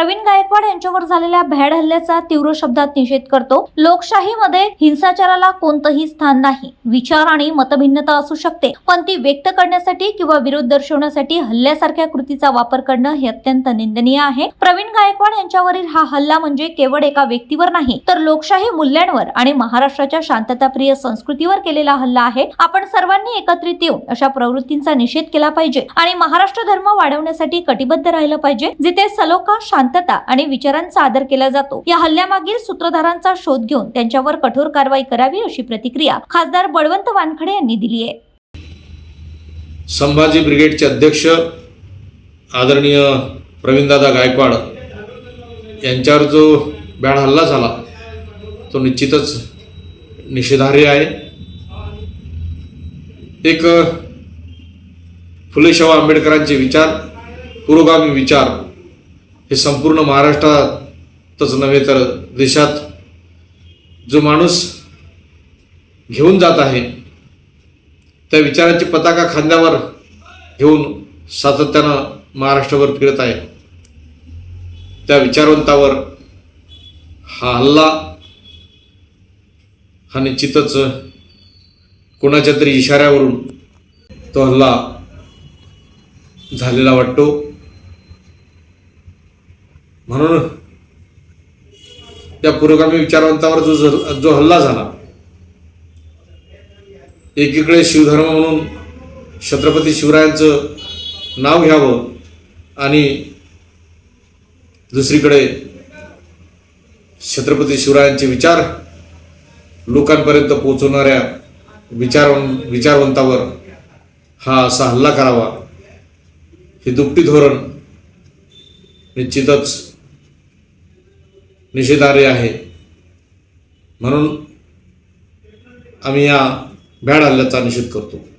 प्रवीण गायकवाड यांच्यावर झालेल्या भ्याड हल्ल्याचा तीव्र शब्दात निषेध करतो. लोकशाहीमध्ये हिंसाचाराला कोणतंही स्थान नाही. विचार आणि मतभिन्नता असू शकते. पण ती व्यक्त करण्यासाठी किंवा विरोध दर्शवण्यासाठी हल्ल्यासारख्या कृतीचा वापर करणं हे अत्यंत निंदनीय आहे. प्रवीण गायकवाड यांच्यावरील हा हल्ला म्हणजे केवळ एका व्यक्तीवर नाही तर लोकशाही मूल्यांवर आणि महाराष्ट्राच्या शांतताप्रिय संस्कृतीवर केलेला हल्ला आहे. आपण सर्वांनी एकत्रित येऊन अशा प्रवृत्तींचा निषेध केला पाहिजे आणि महाराष्ट्र धर्म वाढवण्यासाठी कटिबद्ध राहिलं पाहिजे जिथे सलोखा शांतता आणि विचारांचा आदर केला जातो. या हल्ल्यामागील सूत्रधारांचा शोध घेऊन त्यांच्यावर कठोर कारवाई करावी अशी प्रतिक्रिया खासदार बळवंत वानखडे यांनी दिली आहे. संभाजी ब्रिगेडचे अध्यक्ष आदरणीय प्रवीणदादा गायकवाड यांच्यावर जो बॅड हल्ला झाला तो निश्चितच निषेधार्ह आहे. एक फुले शाहू आंबेडकरांचे विचार पुरोगामी विचार हे संपूर्ण महाराष्ट्रातच नव्हे तर देशात जो माणूस घेऊन जात आहे त्या विचारांची पताका खांद्यावर घेऊन सातत्यानं महाराष्ट्रभर फिरत आहे. त्या विचारवंतावर हा हल्ला हा निश्चितच कोणाच्या तरी इशाऱ्यावरून तो हल्ला झालेला वाटतो. म्हणून त्या पुरोगामी विचारवंतावर जो जो हल्ला झाला एकीकडे शिवधर्म म्हणून छत्रपती शिवरायांचं नाव घ्यावं आणि दुसरीकडे छत्रपती शिवरायांचे विचार लोकांपर्यंत पोहोचवणाऱ्या विचार विचारवंतावर हा असा हल्ला करावा हे दुपटी धोरण निश्चितच निषेधार्य आहे. म्हणून आम्ही या भ्याड हल्ल्याचा निषेध करतो.